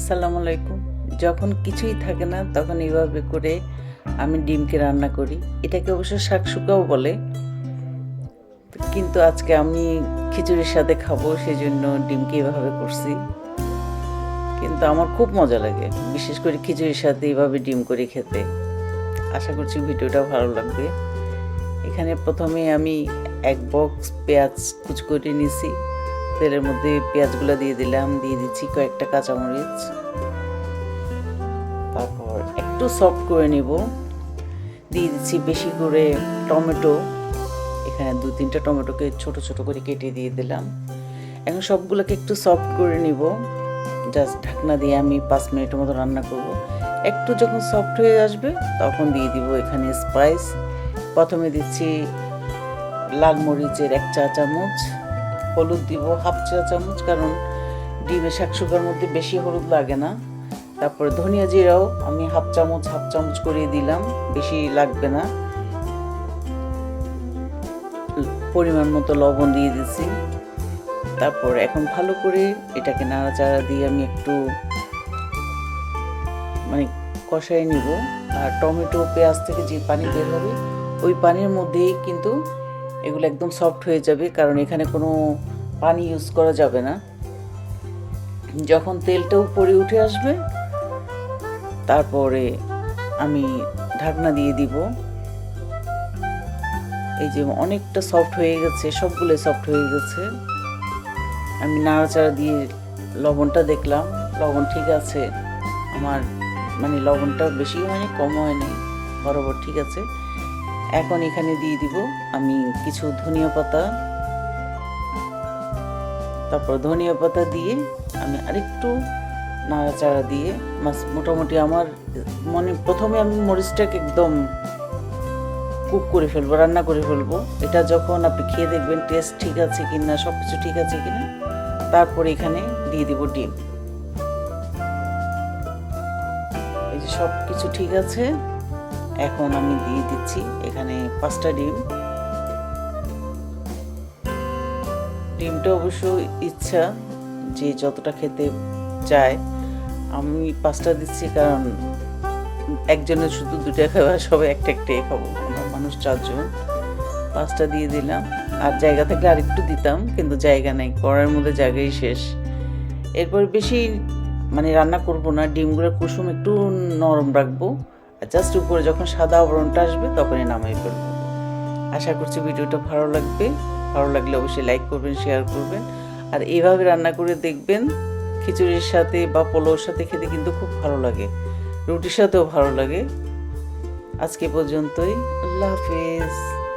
আসসালামু আলাইকুম। যখন কিছুই থাকে না, তখন এইভাবে করে আমি ডিমকে রান্না করি। এটাকে অবশ্য শাকসুকাও বলে। কিন্তু আজকে আমি খিচুড়ির সাথে খাব সেই জন্য ডিমকে এভাবে করছি। কিন্তু আমার খুব মজা লাগে, বিশেষ করে খিচুড়ির সাথে এইভাবে ডিম করে খেতে। আশা করছি ভিডিওটা ভালো লাগবে। এখানে প্রথমে আমি এক বক্স পেঁয়াজ কুচ করে নিছি। তেলের মধ্যে পেঁয়াজগুলো দিয়ে দিলাম, দিয়ে দিচ্ছি কয়েকটা কাঁচামরিচ। তারপর একটু সফট করে নিব। দিয়ে দিচ্ছি বেশি করে টমেটো। এখানে দু তিনটা টমেটোকে ছোট ছোট করে কেটে দিয়ে দিলাম। এখন সবগুলোকে একটু সফট করে নিব। জাস্ট ঢাকনা দিয়ে আমি পাঁচ মিনিটের মতো রান্না করব। একটু যখন সফট হয়ে আসবে, তখন দিয়ে দিব এখানে স্পাইস। প্রথমে দিচ্ছি লাল মরিচের এক চা চামচ। হলুদ দিব, হাফ চা চামচ, কারণ ডিমে শাকসুকার মধ্যে বেশি হলুদ লাগে না। তারপরে ধনিয়া জিরাও আমি হাফ চামচ হাফ চামচ করে দিলাম, বেশি লাগবে না। পরিমাণ মতো লবণ দিয়ে দিছি। তারপর এখন ভালো করে এটাকে নাড়াচাড়া দিয়ে আমি একটু মানে কষাই নিব। আর টমেটো, পেঁয়াজ থেকে যে পানি বের হবে, ওই পানির মধ্যেই কিন্তু এগুলো একদম সফট হয়ে যাবে, কারণ এখানে কোনো পানি ইউজ করা যাবে না। যখন তেলটা উপরে উঠে আসবে, তারপরে আমি ঢাকনা দিয়ে দিব। এই যে অনেকটা সফট হয়ে গেছে, সবগুলো সফট হয়ে গেছে। আমি নাড়াচাড়া দিয়ে লবণটা দেখলাম, লবণ ঠিক আছে। আমার মানে লবণটা বেশি হয়নি কম হয়নি বরাবর ঠিক আছে। এখন এখানে দিয়ে দিব আমি কিছু ধনিয়া পাতা। তারপর ধনিয়া পাতা দিয়ে আমি আরেকটু নাড়াচাড়া দিয়ে মাছ মোটামুটি আমার মনে প্রথমে আমি মরিচটাকে একদম কুক করে ফেলব, রান্না করে ফেলব। এটা যখন আপনি খেয়ে দেখবেন টেস্ট ঠিক আছে কি না সব কিছু ঠিক আছে কি না তারপরে এখানে দিয়ে দিব ডিম। এই যে সব কিছু ঠিক আছে। এখন আমি দিয়ে দিচ্ছি এখানে পাঁচটা ডিম। ডিমটা অবশ্য ইচ্ছা যে যতটা খেতে চায়। আমি পাঁচটা দিচ্ছি কারণ একজনের শুধু দুটা খাওয়া সবাই একটা একটাই খাব। আমরা মানুষ চারজন। পাঁচটা দিয়ে দিলাম। আর জায়গা থাকলে আরেকটু দিতাম, কিন্তু জায়গা নেই। করার মধ্যে জায়গাই শেষ। এরপর বেশি মানে রান্না করব না। ডিমগুলো কুসুম একটু নরম রাখব। আর জাস্ট উপরে যখন সাদা আবরণটা আসবে তখনই নামাই ফেলব। আশা করছি ভিডিওটা ভালো লাগবে। ভালো লাগলে অবশ্যই লাইক করবেন শেয়ার করবেন। আর এইভাবে রান্না করে দেখবেন, খিচুড়ির সাথে বা পোলোর সাথে খেতে কিন্তু খুব ভালো লাগে। রুটির সাথেও ভালো লাগে। আজকে পর্যন্তই। আল্লাহ হাফিজ।